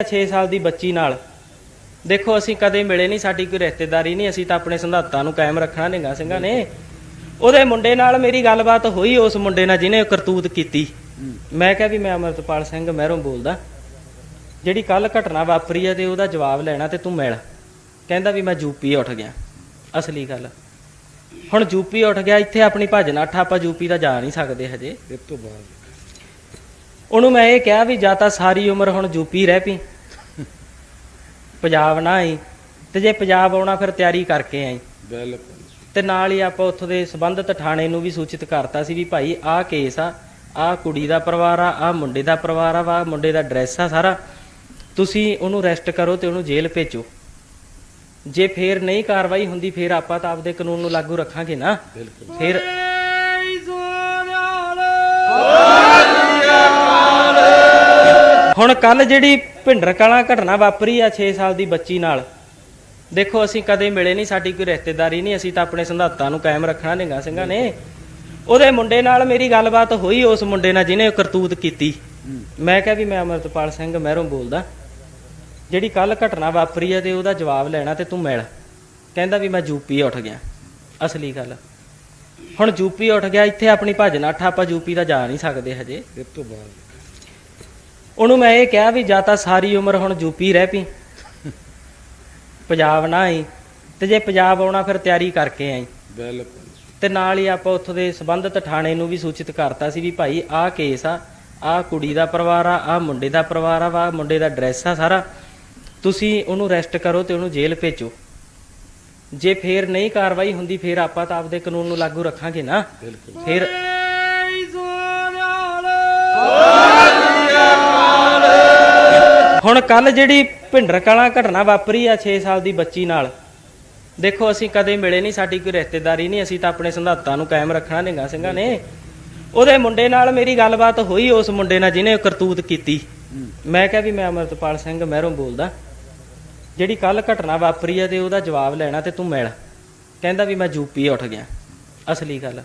6 ਸਾਲ ਦੀ ਬੱਚੀ ਨਾਲ। ਦੇਖੋ, ਅਸੀਂ ਕਦੇ ਮਿਲੇ ਨਹੀਂ, ਸਾਡੀ ਕੋਈ ਰਿਸ਼ਤੇਦਾਰੀ ਨਹੀਂ, ਅਸੀਂ ਤਾਂ ਆਪਣੇ ਸੰਧਾਤਾਂ ਨੂੰ ਕਾਇਮ ਰੱਖਣਾ, ਨਿਗਾ ਸਿੰਘਾਂ ਨੇ। ਉਹਦੇ ਮੁੰਡੇ ਨਾਲ ਮੇਰੀ ਗੱਲਬਾਤ ਹੋਈ, ਉਸ ਮੁੰਡੇ ਨਾਲ ਜਿਹਨੇ ਕਰਤੂਤ ਕੀਤੀ। ਮੈਂ ਕਿਹਾ ਵੀ ਮੈਂ ਅਮਰਤਪਾਲ ਸਿੰਘ ਮਹਿਰੋਂ ਬੋਲਦਾ। ਜਿਹੜੀ ਕੱਲ ਘਟਨਾ ਵਾਪਰੀ ਆ ਤੇ ਉਹਦਾ ਜਵਾਬ ਲੈਣਾ ਤੇ ਤੂੰ ਮਿਲ। ਕਹਿੰਦਾ ਵੀ ਮੈਂ ਯੂਪੀ ਉੱਠ ਗਿਆ, ਅਸਲੀ ਗੱਲ। ਹੁਣ ਯੂਪੀ ਉੱਠ ਗਿਆ, ਇੱਥੇ ਆਪਣੀ ਭੱਜ ਨੱਠ, ਆਪਾਂ ਯੂਪੀ ਦਾ ਜਾ ਨਹੀਂ ਸਕਦੇ ਹਜੇ। ਇਸ ਤੋਂ ਬਾਅਦ। ਉਹਨੂੰ ਮੈਂ ਇਹ ਕਿਹਾ ਵੀ ਜਾਂ ਤਾਂ ਸਾਰੀ ਉਮਰ ਹੁਣ ਯੂਪੀ ਰਹਿ ਪਈ। ਪੰਜਾਬ ਨਾ ਆਈ। ਤੇ ਜੇ ਪੰਜਾਬ ਆਉਣਾ ਫਿਰ ਤਿਆਰੀ ਕਰਕੇ ਆਈ। ਬਿਲਕੁਲ। ਤੇ ਨਾਲ ਹੀ ਆਪਾਂ ਉੱਥੋਂ ਦੇ ਸੰਬੰਧਿਤ ਥਾਣੇ ਨੂੰ ਵੀ ਸੂਚਿਤ ਕਰਤਾ ਸੀ ਵੀ ਭਾਈ ਆਹ ਕੇਸ ਆ ਆਹ ਕੁੜੀ ਦਾ ਪਰਿਵਾਰ ਆ ਆਹ ਮੁੰਡੇ ਦਾ ਪਰਿਵਾਰ ਆ ਆਹ ਮੁੰਡੇ ਦਾ ਐਡਰੈਸ ਆ ਸਾਰਾ। ਤੁਸੀਂ ਉਹਨੂੰ ਅਰੈਸਟ ਕਰੋ ਤੇ ਉਹਨੂੰ ਜੇਲ੍ਹ ਭੇਜੋ। ਜੇ ਫੇਰ ਨਹੀਂ ਕਾਰਵਾਈ ਹੁੰਦੀ ਫੇਰ ਆਪਾਂ ਤਾਂ ਆਪਦੇ ਕਾਨੂੰਨ ਨੂੰ ਲਾਗੂ ਰੱਖਾਂਗੇ ਨਾ। ਬਿਲਕੁਲ। ਫਿਰ ਹੁਣ ਕੱਲ ਜਿਹੜੀ ਭਿੰਡਰ ਕਲਾਂ ਘਟਨਾ ਵਾਪਰੀ ਆ 6 ਸਾਲ ਦੀ ਬੱਚੀ ਨਾਲ, ਦੇਖੋ ਅਸੀਂ ਕਦੇ ਮਿਲੇ ਨਹੀਂ, ਸਾਡੀ ਕੋਈ ਰਿਸ਼ਤੇਦਾਰੀ ਨਹੀਂ, ਅਸੀਂ ਤਾਂ ਆਪਣੇ ਸੰਧਾਤਾਂ ਨੂੰ ਕਾਇਮ ਰੱਖਣਾ, ਨਿਗਾ ਸਿੰਘਾਂ ਨੇ। ਉਹਦੇ ਮੁੰਡੇ ਨਾਲ ਮੇਰੀ ਗੱਲਬਾਤ ਹੋਈ ਉਸ ਮੁੰਡੇ ਨਾਲ ਜਿਹਨੇ ਕਰਤੂਤ ਕੀਤੀ। ਮੈਂ ਕਿਹਾ ਵੀ ਮੈਂ ਅਮਰਤਪਾਲ ਸਿੰਘ ਮਹਿਰੋਂ ਬੋਲਦਾ, ਜਿਹੜੀ ਕੱਲ ਘਟਨਾ ਵਾਪਰੀ ਆ ਤੇ ਉਹਦਾ ਜਵਾਬ ਲੈਣਾ ਤੇ ਤੂੰ ਮਿਲ। ਕਹਿੰਦਾ ਵੀ ਮੈਂ ਯੂਪੀ ਉੱਠ ਗਿਆ, ਅਸਲੀ ਗੱਲ। ਹੁਣ ਯੂਪੀ ਉੱਠ ਗਿਆ, ਇੱਥੇ ਆਪਣੀ ਭੱਜ ਨੱਠ, ਆਪਾਂ ਯੂਪੀ ਦਾ ਜਾ ਨਹੀਂ ਸਕਦੇ ਹਜੇ। ਇਸ ਤੋਂ ਬਾਅਦ। ਉਹਨੂੰ ਮੈਂ ਇਹ ਕਿਹਾ ਵੀ ਜਾਂ ਤਾਂ ਸਾਰੀ ਉਮਰ ਹੁਣ ਯੂਪੀ ਰਹਿ ਪਈ ਪੰਜਾਬ ਨਾ ਆਈ। ਤੇ ਜੇ ਪੰਜਾਬ ਆਉਣਾ ਫਿਰ ਤਿਆਰੀ ਕਰਕੇ ਆਈ। ਬਿਲਕੁਲ। ਤੇ ਨਾਲ ਹੀ ਆਪਾਂ ਉੱਥੋਂ ਦੇ ਸੰਬੰਧਿਤ ਥਾਣੇ ਨੂੰ ਵੀ ਸੂਚਿਤ ਕਰਤਾ ਸੀ ਵੀ ਭਾਈ ਆਹ ਕੇਸ ਆ ਆਹ ਕੁੜੀ ਦਾ ਪਰਿਵਾਰ ਆ ਆਹ ਮੁੰਡੇ ਦਾ ਪਰਿਵਾਰ ਆ ਆਹ ਮੁੰਡੇ ਦਾ ਐਡਰੈਸ ਆ ਸਾਰਾ। ਤੁਸੀਂ ਉਹਨੂੰ ਅਰੈਸਟ ਕਰੋ ਤੇ ਉਹਨੂੰ ਜੇਲ੍ਹ ਭੇਜੋ। ਜੇ ਫੇਰ ਨਹੀਂ ਕਾਰਵਾਈ ਹੁੰਦੀ ਫੇਰ ਆਪਾਂ ਤਾਂ ਆਪਦੇ ਕਾਨੂੰਨ ਨੂੰ ਲਾਗੂ ਰੱਖਾਂਗੇ ਨਾ। ਬਿਲਕੁਲ। ਫਿਰ ਹੁਣ ਕੱਲ ਜਿਹੜੀ ਭਿੰਡਰ ਕਲਾਂ ਘਟਨਾ ਵਾਪਰੀ ਆ 6 ਸਾਲ ਦੀ ਬੱਚੀ ਨਾਲ ਦੇਖੋ ਅਸੀਂ ਕਦੇ ਮਿਲੇ ਨਹੀਂ ਸਾਡੀ ਕੋਈ ਰਿਸ਼ਤੇਦਾਰੀ ਨਹੀਂ ਅਸੀਂ ਤਾਂ ਆਪਣੇ ਸੰਧਾਤਾਂ ਨੂੰ ਕਾਇਮ ਰੱਖਣਾ ਨਿਗਾ ਸਿੰਘਾਂ ਨੇ। ਉਹਦੇ ਮੁੰਡੇ ਨਾਲ ਮੇਰੀ ਗੱਲਬਾਤ ਹੋਈ ਉਸ ਮੁੰਡੇ ਨਾਲ ਜਿਹਨੇ ਕਰਤੂਤ ਕੀਤੀ। ਮੈਂ ਕਿਹਾ ਵੀ ਮੈਂ ਅਮਰਤਪਾਲ ਸਿੰਘ ਮਹਿਰੋਂ ਬੋਲਦਾ ਜਿਹੜੀ ਕੱਲ ਘਟਨਾ ਵਾਪਰੀ ਆ ਤੇ ਉਹਦਾ ਜਵਾਬ ਲੈਣਾ ਤੇ ਤੂੰ ਮਿਲ। ਕਹਿੰਦਾ ਵੀ ਮੈਂ ਯੂਪੀ ਉੱਠ ਗਿਆ ਅਸਲੀ ਗੱਲ।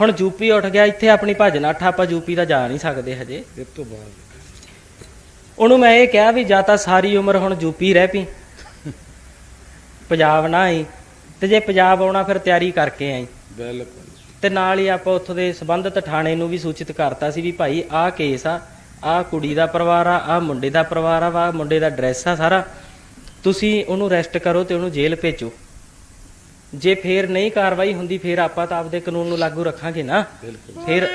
ਹੁਣ ਯੂਪੀ ਉੱਠ ਗਿਆ ਇੱਥੇ ਆਪਣੀ ਭੱਜ ਨੱਠ ਆਪਾਂ ਯੂਪੀ ਦਾ ਜਾ ਨਹੀਂ ਸਕਦੇ ਹਜੇ। ਇਸ ਤੋਂ ਬਾਅਦ। ਉਹਨੂੰ ਮੈਂ ਇਹ ਕਿਹਾ ਵੀ ਜਾਂ ਤਾਂ ਸਾਰੀ ਉਮਰ ਹੁਣ ਯੂਪੀ ਰਹਿ ਪਈ। ਪੰਜਾਬ ਨਾ ਆਈ। ਤੇ ਜੇ ਪੰਜਾਬ ਆਉਣਾ ਫਿਰ ਤਿਆਰੀ ਕਰਕੇ ਆਈ। ਬਿਲਕੁਲ। ਤੇ ਨਾਲ ਹੀ ਆਪਾਂ ਉੱਥੋਂ ਦੇ ਸੰਬੰਧਿਤ ਥਾਣੇ ਨੂੰ ਵੀ ਸੂਚਿਤ ਕਰਤਾ ਸੀ ਵੀ ਭਾਈ ਆਹ ਕੇਸ ਆ ਆਹ ਕੁੜੀ ਦਾ ਪਰਿਵਾਰ ਆ ਆਹ ਮੁੰਡੇ ਦਾ ਪਰਿਵਾਰ ਆ ਆਹ ਮੁੰਡੇ ਦਾ ਐਡਰੈਸ ਆ ਸਾਰਾ। ਤੁਸੀਂ ਉਹਨੂੰ ਅਰੈਸਟ ਕਰੋ ਤੇ ਉਹਨੂੰ ਜੇਲ੍ਹ ਭੇਜੋ। ਜੇ ਫੇਰ ਨਹੀਂ ਕਾਰਵਾਈ ਹੁੰਦੀ ਫੇਰ ਆਪਾਂ ਤਾਂ ਆਪਦੇ ਕਾਨੂੰਨ ਨੂੰ ਲਾਗੂ ਰੱਖਾਂਗੇ ਨਾ। ਬਿਲਕੁਲ। ਫਿਰ